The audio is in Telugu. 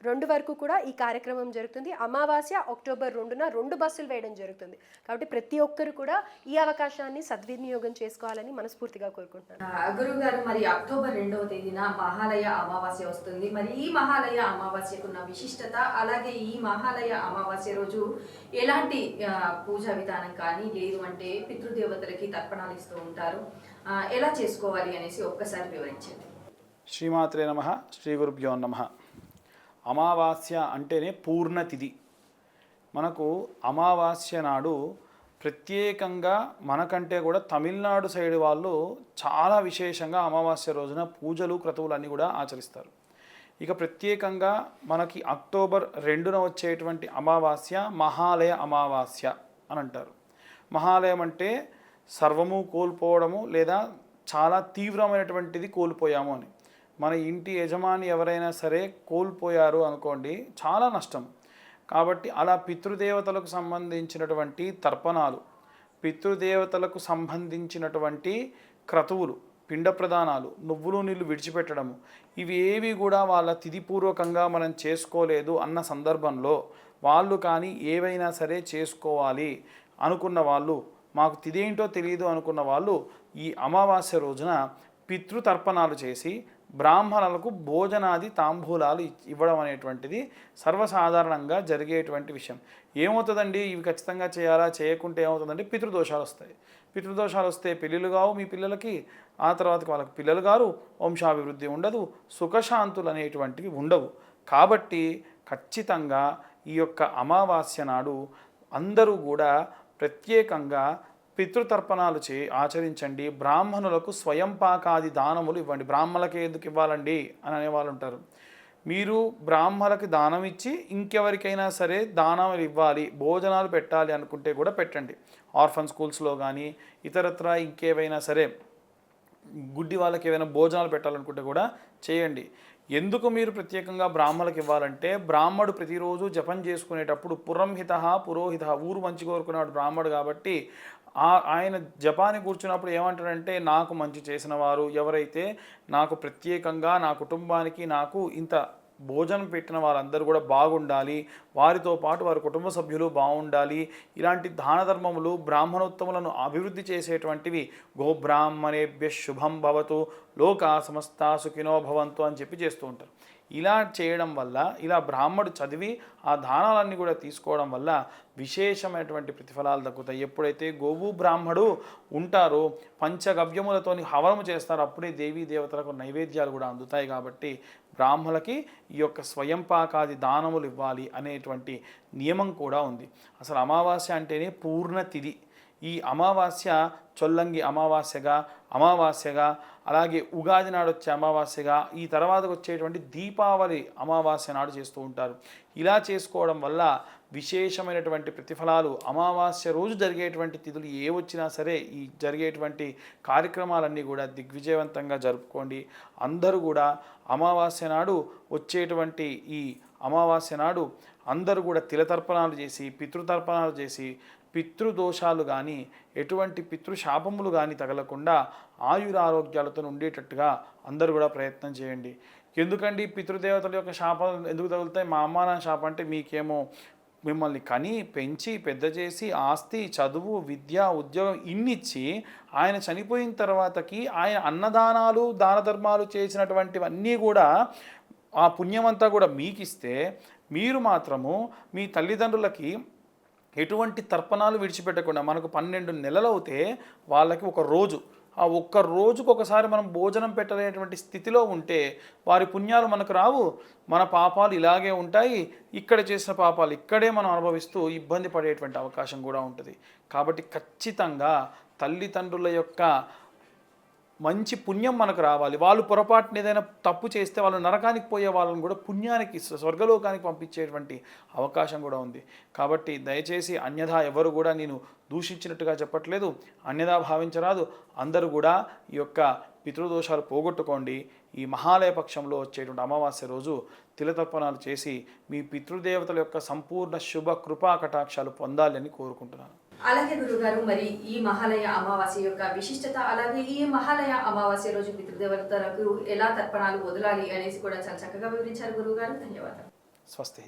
రెండు వరకు కూడా ఈ కార్యక్రమం జరుగుతుంది. అమావాస్య అక్టోబర్ రెండున రెండు బస్సులు వేయడం జరుగుతుంది. కాబట్టి ప్రతి ఒక్కరు కూడా ఈ అవకాశాన్ని సద్వినియోగం చేసుకోవాలని మనస్ఫూర్తిగా కోరుకుంటున్నాను. గురువు గారు మరి అక్టోబర్ రెండవ తేదీన మహాలయ అమావాస్య వస్తుంది. మరి ఈ మహాలయ అమావాస్యకున్న విశిష్టత అలాగే ఈ మహాలయ అమావాస్య రోజు ఎలాంటి పూజా విధానం కానీ లేదు అంటే పితృదేవతలకి తర్పణాలు ఇస్తూ ఉంటారు. ఆ, ఎలా చేసుకోవాలి అనేసి ఒక్కసారి వివరించండి. శ్రీమాత్రే నమ శ్రీ గురుభ్యో నమ. అమావాస్య అంటేనే పూర్ణతిథి. మనకు అమావాస్య నాడు ప్రత్యేకంగా మనకంటే కూడా తమిళనాడు సైడ్ వాళ్ళు చాలా విశేషంగా అమావాస్య రోజున పూజలు క్రతువులు అన్నీ కూడా ఆచరిస్తారు. ఇక ప్రత్యేకంగా మనకి అక్టోబర్ రెండున వచ్చేటువంటి అమావాస్య మహాలయ అమావాస్య అని అంటారు. మహాలయం అంటే సర్వము కోల్పోవడము లేదా చాలా తీవ్రమైనటువంటిది కోల్పోయాము అని. మన ఇంటి యజమాని ఎవరైనా సరే కోల్పోయారు అనుకోండి చాలా నష్టం. కాబట్టి అలా పితృదేవతలకు సంబంధించినటువంటి తర్పణాలు పితృదేవతలకు సంబంధించినటువంటి క్రతువులు పిండ ప్రదానాలు నువ్వులు నీళ్ళు విడిచిపెట్టడము ఇవి ఏవి కూడా వాళ్ళ తిథిపూర్వకంగా మనం చేసుకోలేదు అన్న సందర్భంలో వాళ్ళు కానీ ఏవైనా సరే చేసుకోవాలి అనుకున్న వాళ్ళు మాకు తిదేంటో తెలియదు అనుకున్న వాళ్ళు ఈ అమావాస్య రోజున పితృతర్పణాలు చేసి బ్రాహ్మణులకు భోజనాది తాంబూలాలు ఇవ్వడం అనేటువంటిది సర్వసాధారణంగా జరిగేటువంటి విషయం. ఏమవుతుందండి? ఇవి ఖచ్చితంగా చేయాలా? చేయకుంటే ఏమవుతుందంటే పితృదోషాలు వస్తాయి. పితృదోషాలు వస్తే పెళ్ళిళ్ళు కావు మీ పిల్లలకి. ఆ తర్వాత వాళ్ళకి పిల్లలు గారు వంశాభివృద్ధి ఉండదు సుఖశాంతులు అనేటువంటివి ఉండవు. కాబట్టి ఖచ్చితంగా ఈ యొక్క అమావాస్య నాడు అందరూ కూడా ప్రత్యేకంగా పితృతర్పణాలు చే ఆచరించండి. బ్రాహ్మణులకు స్వయం పాకాది దానములు ఇవ్వండి. బ్రాహ్మణులకి ఎందుకు ఇవ్వాలండి? అని అనేవాళ్ళు ఉంటారు మీరు బ్రాహ్మణులకి దానం ఇచ్చి ఇంకెవరికైనా సరే దానాలు ఇవ్వాలి భోజనాలు పెట్టాలి అనుకుంటే కూడా పెట్టండి. ఆర్ఫన్ స్కూల్స్లో కానీ ఇతరత్ర ఇంకేవైనా సరే గుడ్డి వాళ్ళకి ఏమైనా భోజనాలు పెట్టాలనుకుంటే కూడా చేయండి. ఎందుకు మీరు ప్రత్యేకంగా బ్రాహ్మణులకు ఇవ్వాలంటే బ్రాహ్మడు ప్రతిరోజు జపం చేసుకునేటప్పుడు పురంహిత పురోహిత ఊరు మంచి కోరుకున్నాడు బ్రాహ్మడు కాబట్టి ఆయన జపాన్ని కూర్చున్నప్పుడు ఏమంటాడంటే నాకు మంచి చేసిన వారు ఎవరైతే నాకు ప్రత్యేకంగా నా కుటుంబానికి నాకు ఇంత భోజనం పెట్టిన వారందరూ కూడా బాగుండాలి వారితో పాటు వారి కుటుంబ సభ్యులు బాగుండాలి ఇలాంటి దాన ధర్మములు బ్రాహ్మణోత్తములను అభివృద్ధి చేసేటువంటివి గోబ్రాహ్మణేభ్య శుభం భవతు లోకా సమస్త సుఖినో భవంతు అని చెప్పి చేస్తూ ఉంటారు. ఇలా చేయడం వల్ల ఇలా బ్రాహ్మడు చదివి ఆ దానాలన్నీ కూడా తీసుకోవడం వల్ల విశేషమైనటువంటి ప్రతిఫలాలు దక్కుతాయి. ఎప్పుడైతే గోవు బ్రాహ్మడు ఉంటారో పంచగవ్యములతోని హవనము చేస్తారో అప్పుడే దేవీ దేవతలకు నైవేద్యాలు కూడా అందుతాయి కాబట్టి బ్రాహ్మలకి ఈ యొక్క స్వయంపాకాది దానములు ఇవ్వాలి అనేటువంటి నియమం కూడా ఉంది. అసలు అమావాస్య అంటేనే పూర్ణ తిథి ఈ అమావాస్య చొల్లంగి అమావాస్యగా అమావాస్యగా అలాగే ఉగాది నాడు వచ్చే అమావాస్యగా ఈ తర్వాత వచ్చేటువంటి దీపావళి అమావాస్య నాడు చేస్తూ ఉంటారు. ఇలా చేసుకోవడం వల్ల విశేషమైనటువంటి ప్రతిఫలాలు అమావాస్య రోజు జరిగేటువంటి తిథులు ఏ వచ్చినా సరే ఈ జరిగేటువంటి కార్యక్రమాలన్నీ కూడా దిగ్విజయవంతంగా జరుపుకోండి. అందరూ కూడా అమావాస్య నాడు వచ్చేటువంటి ఈ అమావాస్య నాడు అందరూ కూడా తిలతర్పణాలు చేసి పితృతర్పణాలు చేసి పితృదోషాలు కానీ ఎటువంటి పితృశాపములు కానీ తగలకుండా ఆయురారోగ్యాలతో ఉండేటట్టుగా అందరూ కూడా ప్రయత్నం చేయండి. ఎందుకండి? పితృదేవతల యొక్క శాపాలు ఎందుకు తగులుతాయి? మా అమ్మ నాన్న శాపం అంటే మీకేమో మిమ్మల్ని కని పెంచి పెద్ద చేసి ఆస్తి చదువు విద్య ఉద్యోగం ఇన్నిచ్చి ఆయన చనిపోయిన తర్వాతకి ఆయన అన్నదానాలు దాన ధర్మాలు చేసినటువంటివన్నీ కూడా ఆ పుణ్యమంతా కూడా మీకిస్తే మీరు మాత్రము మీ తల్లిదండ్రులకి ఎటువంటి తర్పణాలు విడిచిపెట్టకుండా మనకు పన్నెండు నెలలు అవుతే వాళ్ళకి ఒక రోజు ఆ ఒక్క రోజుకు ఒకసారి మనం భోజనం పెట్టలేనటువంటి స్థితిలో ఉంటే వారి పుణ్యాలు మనకు రావు. మన పాపాలు ఇలాగే ఉంటాయి. ఇక్కడ చేసిన పాపాలు ఇక్కడే మనం అనుభవిస్తూ ఇబ్బంది పడేటువంటి అవకాశం కూడా ఉంటుంది. కాబట్టి ఖచ్చితంగా తల్లిదండ్రుల యొక్క మంచి పుణ్యం మనకు రావాలి. వాళ్ళు పొరపాటున ఏదైనా తప్పు చేస్తే వాళ్ళు నరకానికి పోయే వాళ్ళని కూడా పుణ్యానికి స్వర్గలోకానికి పంపించేటువంటి అవకాశం కూడా ఉంది. కాబట్టి దయచేసి అన్యథా ఎవరు కూడా నేను దూషించినట్టుగా చెప్పట్లేదు. అన్యథా భావించరాదు. అందరూ కూడా ఈ యొక్క పితృదోషాలు పోగొట్టుకోండి. ఈ మహాలయ పక్షంలో వచ్చేటువంటి అమావాస్య రోజు తిలతర్పణాలు చేసి మీ పితృదేవతల యొక్క సంపూర్ణ శుభ కృపా కటాక్షాలు పొందాలని కోరుకుంటున్నాను. అలాగే గురుగారు మరి ఈ మహాలయ అమావాస్య యొక్క విశిష్టత అలాగే ఈ మహాలయ అమావాస్య రోజు పితృదేవతలకు ఎలా తర్పణాలు వదలాలి అనేసి కూడా చాలా చక్కగా వివరించారు గురుగారు. ధన్యవాదాలు. స్వస్తి.